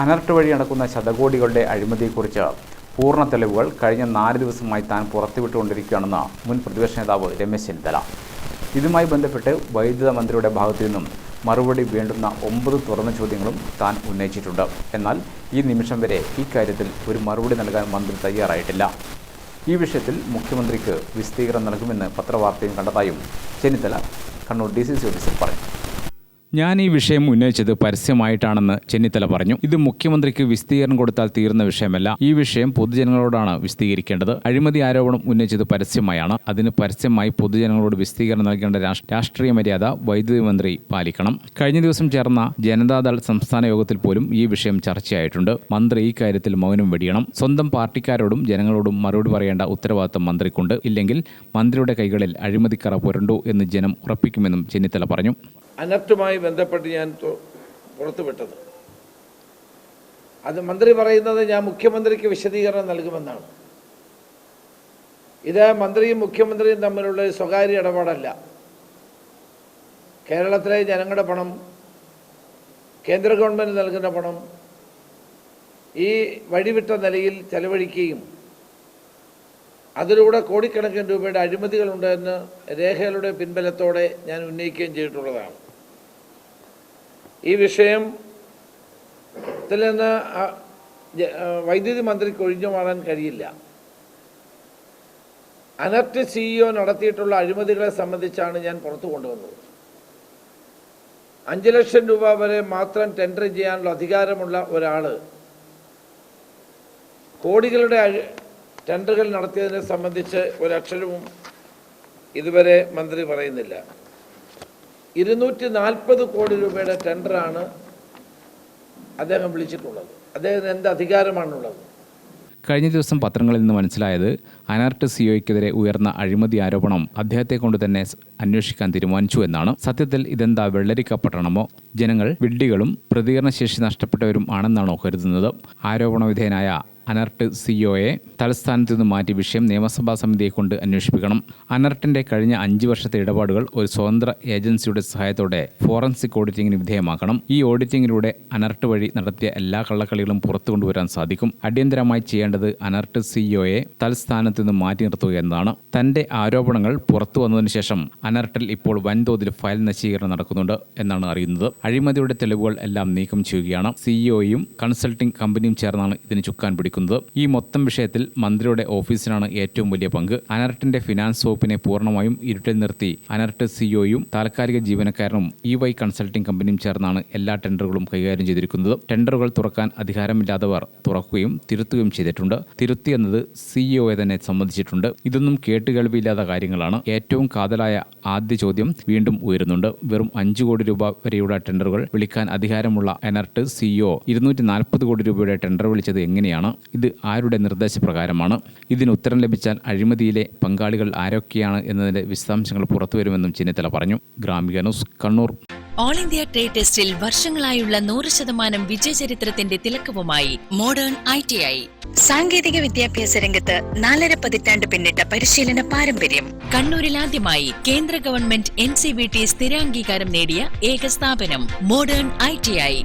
അനർട്ട് വഴി നടക്കുന്ന ശതകോടികളുടെ അഴിമതിയെക്കുറിച്ച് പൂർണ തെളിവുകൾ കഴിഞ്ഞ നാല് ദിവസമായി താൻ പുറത്തുവിട്ടുകൊണ്ടിരിക്കുകയാണെന്ന് മുൻ പ്രതിപക്ഷ നേതാവ് രമേശ് ചെന്നിത്തല. ഇതുമായി ബന്ധപ്പെട്ട് വൈദ്യുത മന്ത്രിയുടെ ഭാഗത്തു നിന്നും മറുപടി വേണ്ടുന്ന ഒമ്പത് തുറന്ന ചോദ്യങ്ങളും താൻ ഉന്നയിച്ചിട്ടുണ്ട്. എന്നാൽ ഈ നിമിഷം വരെ ഇക്കാര്യത്തിൽ ഒരു മറുപടി നൽകാൻ മന്ത്രി തയ്യാറായിട്ടില്ല. ഈ വിഷയത്തിൽ മുഖ്യമന്ത്രിക്ക് വിശദീകരണം നൽകുമെന്ന് പത്രവാർത്തയും കണ്ടതായും Chennithala Kannur D C C ഓഫീസിൽ പറഞ്ഞു. ഞാൻ ഈ വിഷയം ഉന്നയിച്ചത് പരസ്യമായിട്ടാണെന്ന് ചെന്നിത്തല പറഞ്ഞു. ഇത് മുഖ്യമന്ത്രിക്ക് വിസ്തീർണം കൊടുത്താൽ തീർന്ന വിഷയമല്ല. ഈ വിഷയം പൊതുജനങ്ങളോടാണ് വിശദീകരിക്കേണ്ടത് അഴിമതി ആരോപണം ഉന്നയിച്ചത് പരസ്യമായാണ്. അതിന് പരസ്യമായി പൊതുജനങ്ങളോട് വിശദീകരണം നൽകേണ്ട രാഷ്- രാഷ്ട്രീയ മര്യാദ വൈദ്യുതി മന്ത്രി പാലിക്കണം. കഴിഞ്ഞ ദിവസം ചേർന്ന ജനതാദൾ സംസ്ഥാന യോഗത്തിൽ പോലും ഈ വിഷയം ചർച്ചയായിട്ടുണ്ട്. മന്ത്രി ഈ കാര്യത്തിൽ മൗനം വെടിയണം. സ്വന്തം പാർട്ടിക്കാരോടും ജനങ്ങളോടും മറുപടി പറയേണ്ട ഉത്തരവാദിത്തം മന്ത്രിക്കുണ്ട്. ഇല്ലെങ്കിൽ മന്ത്രിയുടെ കൈകളിൽ അഴിമതിക്കറ പുരണ്ടു എന്ന് ജനം ഉറപ്പിക്കുമെന്നും ചെന്നിത്തല പറഞ്ഞു. അനർട്ടുമായി ബന്ധപ്പെട്ട് ഞാൻ പുറത്തുവിട്ടത്. അത് മന്ത്രി പറയുന്നത് ഞാൻ മുഖ്യമന്ത്രിക്ക് വിശദീകരണം നൽകുമെന്നാണ്. ഇത് മന്ത്രിയും മുഖ്യമന്ത്രിയും തമ്മിലുള്ള സ്വകാര്യ ഇടപാടല്ല. കേരളത്തിലെ ജനങ്ങളുടെ പണം കേന്ദ്ര ഗവൺമെന്റ് നൽകുന്ന പണം ഈ വഴിവിട്ട നിലയിൽ ചെലവഴിക്കുകയും അതിലൂടെ കോടിക്കണക്കിന് രൂപയുടെ അഴിമതികളുണ്ടെന്ന് രേഖകളുടെ പിൻബലത്തോടെ ഞാൻ ഉന്നയിക്കുകയും ചെയ്തിട്ടുള്ളതാണ്. ഈ വിഷയം ത്തിൽ നിന്ന് വൈദ്യുതി മന്ത്രിക്ക് ഒഴിഞ്ഞു മാറാൻ കഴിയില്ല. അനർട്ട് സിഇഒ നടത്തിയിട്ടുള്ള അഴിമതികളെ സംബന്ധിച്ചാണ് ഞാൻ പുറത്തു കൊണ്ടുവന്നത്. അഞ്ച് ലക്ഷം രൂപ വരെ മാത്രം ടെൻഡർ ചെയ്യാനുള്ള അധികാരമുള്ള ഒരാൾ കോടികളുടെ ടെൻഡറുകൾ നടത്തിയതിനെ സംബന്ധിച്ച് ഒരക്ഷരവും ഇതുവരെ മന്ത്രി പറയുന്നില്ല. ഇരുന്നൂറ്റി നാൽപ്പത് കോടി രൂപയുടെ ടെൻഡറാണ് അദ്ദേഹം വിളിച്ചിട്ടുള്ളത്. അദ്ദേഹത്തിന് എന്ത് അധികാരമാണുള്ളത്? കഴിഞ്ഞ ദിവസം പത്രങ്ങളിൽ നിന്ന് മനസ്സിലായത് അനാർട്ട് സിഒയ്ക്കെതിരെ ഉയർന്ന അഴിമതി ആരോപണം അദ്ദേഹത്തെ കൊണ്ട് തന്നെ അന്വേഷിക്കാൻ തീരുമാനിച്ചു എന്നാണ്. സത്യത്തിൽ ഇതെന്താ വെള്ളരിക്കപ്പെട്ടണമോ ജനങ്ങൾ വിഡ്ഢികളും പ്രതികരണശേഷി നഷ്ടപ്പെട്ടവരും ആണെന്നാണോ കരുതുന്നത്? ആരോപണ വിധേയനായ അനർട്ട് സിഒയെ തലസ്ഥാനത്ത് നിന്ന് മാറ്റി വിഷയം നിയമസഭാ സമിതിയെ കൊണ്ട് അന്വേഷിപ്പിക്കണം. അനർട്ടിന്റെ കഴിഞ്ഞ അഞ്ച് വർഷത്തെ ഇടപാടുകൾ ഒരു സ്വതന്ത്ര ഏജൻസിയുടെ സഹായത്തോടെ ഫോറൻസിക് ഓഡിറ്റിംഗിന് വിധേയമാക്കണം. ഈ ഓഡിറ്റിംഗിലൂടെ അനർട്ട് വഴി നടത്തിയ എല്ലാ കള്ളക്കളികളും പുറത്തു കൊണ്ടുവരാൻ സാധിക്കും. അടിയന്തരമായി ചെയ്യേണ്ടത് അനർട്ട് സിഇഒയെ തലസ്ഥാനത്ത് നിന്ന് മാറ്റി നിർത്തുക എന്നതാണ്. തന്റെ ആരോപണങ്ങൾ പുറത്തു വന്നതിന് ശേഷം അനർട്ടിൽ ഇപ്പോൾ വൻതോതിൽ ഫയൽ നശീകരണം നടക്കുന്നുണ്ട് എന്നാണ് അറിയുന്നത്. അഴിമതിയുടെ തെളിവുകൾ എല്ലാം നീക്കം ചെയ്യുകയാണ്. സിഇഒയും കൺസൾട്ടിംഗ് കമ്പനിയും ചേർന്നാണ് ഇതിന് ചുക്കാൻ പിടിക്കുന്നത്. ഈ മൊത്തം വിഷയത്തിൽ മന്ത്രിയുടെ ഓഫീസിനാണ് ഏറ്റവും വലിയ പങ്ക്. അനർട്ടിന്റെ ഫിനാൻസ് വകുപ്പിനെ പൂർണമായും ഇരുട്ടിൽ നിർത്തി. അനർട്ട് സിഇഒയും താൽക്കാലിക ജീവനക്കാരനും ഇ വൈ കൺസൾട്ടിംഗ് കമ്പനിയും ചേർന്നാണ് എല്ലാ ടെൻഡറുകളും കൈകാര്യം ചെയ്തിരിക്കുന്നത്. ടെൻഡറുകൾ തുറക്കാൻ അധികാരമില്ലാത്തവർ തുറക്കുകയും തിരുത്തുകയും ചെയ്തിട്ടുണ്ട്. തിരുത്തി എന്നത് സിഇഒയെ തന്നെ സംബന്ധിച്ചിട്ടുണ്ട്. ഇതൊന്നും കേട്ടുകേൾവിയില്ലാത്ത കാര്യങ്ങളാണ്. ഏറ്റവും കാതലായ ആദ്യ ചോദ്യം വീണ്ടും ഉയരുന്നുണ്ട്. വെറും അഞ്ചു കോടി രൂപ വരെയുള്ള ടെൻഡറുകൾ വിളിക്കാൻ അധികാരമുള്ള എനർട്ട് സിഇഒ ഇരുന്നൂറ്റി നാൽപ്പത് കോടി രൂപയുടെ ടെൻഡർ വിളിച്ചത് എങ്ങനെയാണ്? ഇത് ആരുടെ നിർദ്ദേശപ്രകാരമാണ്? ഇതിന് ഉത്തരം ലഭിച്ചാൽ അഴിമതിയിലെ പങ്കാളികൾ ആരൊക്കെയാണ് എന്നതിന്റെ വിശദാംശങ്ങൾ പുറത്തുവരുമെന്നും ചെന്നിത്തല പറഞ്ഞു. Gramika news Kannur. All India trade ടെസ്റ്റിൽ വർഷങ്ങളായുള്ള നൂറ് ശതമാനം വിജയചരിത്രത്തിന്റെ തിലക്കവുമായി മോഡേൺ ഐ ടി ഐ സാങ്കേതിക വിദ്യാഭ്യാസ രംഗത്ത് നാലര പതിറ്റാണ്ട് പിന്നിട്ട പരിശീലന പാരമ്പര്യം. കണ്ണൂരിൽ ആദ്യമായി കേന്ദ്ര government N C V T സ്ഥിരാംഗീകാരം നേടിയ ഏക സ്ഥാപനം മോഡേൺ ഐ ടി ഐ